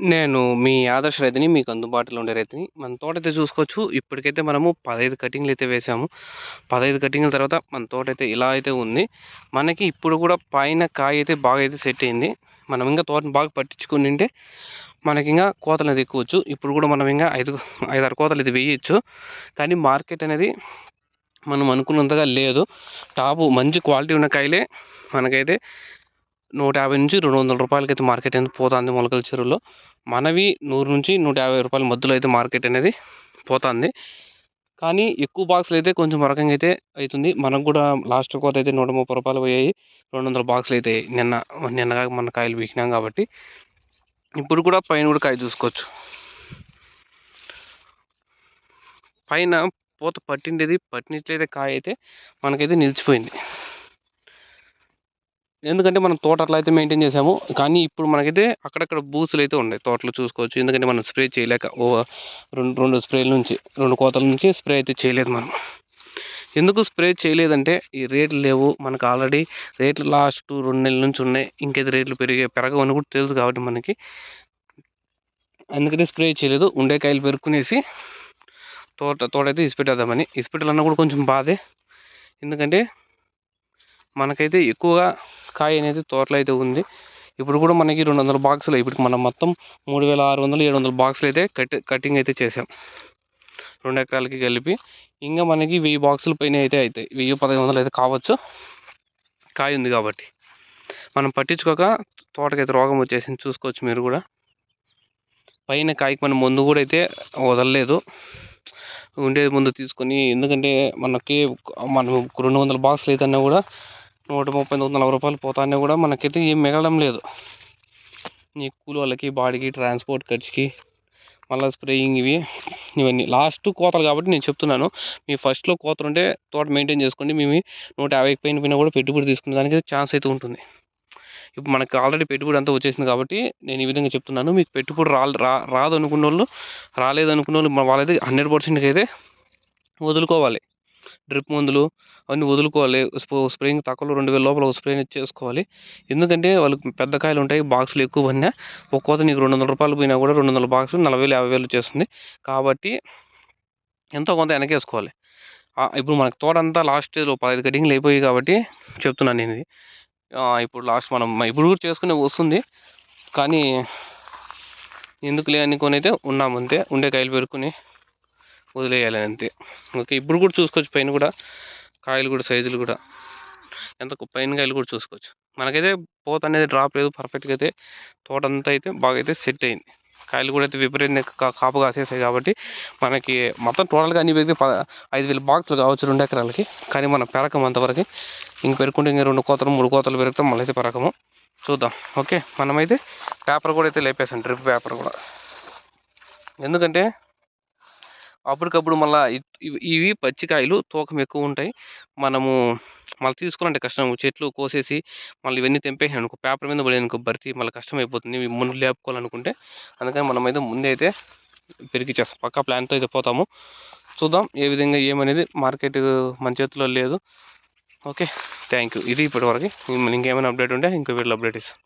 నేను మీ ఆదర్శ రైతుని మీకు అందుబాటులో ఉండే రైతుని మన తోట అయితే చూసుకోవచ్చు. ఇప్పటికైతే మనము పదహైదు కటింగ్లు అయితే వేసాము. పదహైదు కటింగ్ల తర్వాత మన తోట అయితే ఇలా అయితే ఉంది. మనకి ఇప్పుడు కూడా పైన కాయ అయితే బాగా అయితే సెట్ అయింది. మనం ఇంకా తోటని బాగా పట్టించుకుని ఉంటే మనకి ఇంకా కోతలు అనేది ఎక్కువచ్చు. ఇప్పుడు కూడా మనం ఇంకా ఐదు ఐదారు కోతలు అయితే వేయచ్చు. కానీ మార్కెట్ అనేది మనం అనుకున్నంతగా లేదు. టాపు మంచి క్వాలిటీ ఉన్న కాయలే మనకైతే నూట యాభై నుంచి రెండు వందల రూపాయలకి అయితే మార్కెట్ అనేది పోతుంది మొలకల చెరువులో. మనవి నూరు నుంచి నూట యాభై రూపాయల మధ్యలో అయితే మార్కెట్ అనేది పోతుంది. కానీ ఎక్కువ బాక్సులు అయితే కొంచెం రకంగా అయితే అవుతుంది మనకు కూడా లాస్ట్ కోత అయితే నూట ముప్పై రూపాయలు పోయాయి. రెండు వందల బాక్సులు అయితే నిన్న నిన్నగా మన కాయలు వీకినాం కాబట్టి. ఇప్పుడు కూడా పైన కూడా కాయ చూసుకోవచ్చు. పైన పూత పట్టిండేది పట్టినట్లయితే కాయ అయితే మనకైతే నిలిచిపోయింది. ఎందుకంటే మనం తోట అట్లా అయితే మెయింటైన్ చేసాము. కానీ ఇప్పుడు మనకైతే అక్కడక్కడ బూసులు అయితే ఉన్నాయి. తోటలో చూసుకోవచ్చు. ఎందుకంటే మనం స్ప్రే చేయలేక ఓ రెండు రెండు స్ప్రేల నుంచి రెండు కోతల నుంచి స్ప్రే అయితే చేయలేదు మనం. ఎందుకు స్ప్రే చేయలేదంటే ఈ రేట్లు లేవు. మనకు ఆల్రెడీ రేట్లు లాస్ట్ రెండు నెలల నుంచి ఉన్నాయి. ఇంకైతే రేట్లు పెరిగే పెరగవని కూడా తెలుసు కాబట్టి మనకి. అందుకని స్ప్రే చేయలేదు. ఉండే కాయలు పెరుక్కునేసి తోట తోట అయితే ఇసిపెట్టేద్దామని ఇసిపెట్టాలన్నా కూడా కొంచెం బాధే. ఎందుకంటే మనకైతే ఎక్కువగా కాయ అనేది తోటలో అయితే ఉంది. ఇప్పుడు కూడా మనకి రెండు వందల బాక్సులు ఇప్పుడు మనం మొత్తం మూడు వేల ఆరు వందలు ఏడు వందల బాక్సులు అయితే కట్ కటింగ్ అయితే చేసాం రెండు ఎకరాలకి కలిపి. ఇంకా మనకి వెయ్యి బాక్సుల పైన అయితే అవుతాయి వెయ్యి పదహైదు వందలు అయితే కావచ్చు. కాయ ఉంది కాబట్టి. మనం పట్టించుకోక తోటకైతే రోగం వచ్చేసింది. చూసుకోవచ్చు మీరు కూడా. పైన కాయకి మనం ముందు కూడా అయితే వదలలేదు. ఉండేది ముందు తీసుకొని ఎందుకంటే మనకి మనం రెండు వందల బాక్సులు అయితే కూడా నూట ముప్పై నూట నలభై రూపాయలు పోతానే కూడా మనకైతే ఏం మిగలడం లేదు. నీ కూలి వాళ్ళకి బాడీకి ట్రాన్స్పోర్ట్ ఖర్చుకి మళ్ళీ స్ప్రేయింగ్ ఇవి ఇవన్నీ. లాస్ట్ కోతలు కాబట్టి నేను చెప్తున్నాను. మీ ఫస్ట్లో కోతలు ఉంటే తోట మెయింటైన్ చేసుకోండి. మేము నూట యాభైకి పైన పైన కూడా పెట్టుబడి తీసుకునే దానికి ఛాన్స్ అయితే ఉంటుంది. ఇప్పుడు మనకి ఆల్రెడీ పెట్టుబడి అంతా వచ్చేసింది కాబట్టి నేను ఈ విధంగా చెప్తున్నాను. మీకు పెట్టుబడి రా రాదు అనుకున్న వాళ్ళు రాలేదు అనుకున్న వాళ్ళు వాళ్ళైతే హండ్రెడ్ పర్సెంట్కి అయితే వదులుకోవాలి. డ్రిప్ మందులు అవన్నీ వదులుకోవాలి. స్ప్రేయింగ్ తక్కువలో రెండు వేల లోపల స్ప్రే చేసుకోవాలి. ఎందుకంటే వాళ్ళకి పెద్ద కాయలు ఉంటాయి బాక్సులు ఎక్కువ పడినా ఒక కోత నీకు రెండు వందల రూపాయలు పోయినా కూడా రెండు వందల బాక్సులు నలభై వేలు యాభై వేలు చేస్తుంది కాబట్టి ఎంతో కొంత వెనకేసుకోవాలి. ఇప్పుడు మనకు తోట అంతా లాస్ట్ స్టేజ్లో పదహైదు కటింగ్లు అయిపోయాయి కాబట్టి చెప్తున్నాను నేను ఇది. ఇప్పుడు లాస్ట్ మనం ఇప్పుడు కూడా చేసుకునే వస్తుంది. కానీ ఎందుకు అనుకొని అయితే ఉన్నాము అంతే. ఉండే కాయలు పెరుకుని వదిలేయాలి అంతే. ఓకే ఇప్పుడు కూడా చూసుకోవచ్చు పైన కూడా. కాయలు కూడా సైజులు కూడా ఎంత పైన కాయలు కూడా చూసుకోవచ్చు. మనకైతే పోత అనేది డ్రాప్ లేదు పర్ఫెక్ట్గా అయితే తోట అంతా అయితే బాగా అయితే సెట్ అయింది. కాయలు కూడా అయితే విపరీతంగా కాపు కాసేసాయి కాబట్టి మనకి మొత్తం టోటల్గా అన్ని పెరిగితే ఐదు వేల బాక్సులు కావచ్చు రెండు ఎకరాలకి కానీ మనం పెరకం అంతవరకు. ఇంక పెరుకుంటే ఇంక రెండు కోతలు మూడు కోతలు పెరుగుతాం మళ్ళీ అయితే పెరకము చూద్దాం. ఓకే మనమైతే పేపర్ కూడా అయితే లేపేసాం డ్రిప్ పేపర్ కూడా. ఎందుకంటే అప్పటికప్పుడు మళ్ళీ ఇవి పచ్చికాయలు తూకం ఎక్కువ ఉంటాయి. మనము మళ్ళీ తీసుకోవాలంటే కష్టం. చెట్లు కోసేసి మళ్ళీ ఇవన్నీ తెంపేసాను అనుకో పేపర్ మీద పడేనుకో బర్తి భర్తీ మళ్ళీ కష్టం అయిపోతుంది ముందు లేపుకోవాలనుకుంటే అందుకని మనం అయితే ముందే అయితే పెరిగిచ్చేస్తాం. పక్కా ప్లాన్తో అయితే పోతాము. చూద్దాం ఏ విధంగా ఏమనేది మార్కెట్ మన చేతిలో లేదు. ఓకే. థ్యాంక్ యూ ఇది ఇప్పటివరకు. ఇంకేమైనా అప్డేట్ ఉంటే ఇంకో వీడియో అప్డేట్ ఇస్తాను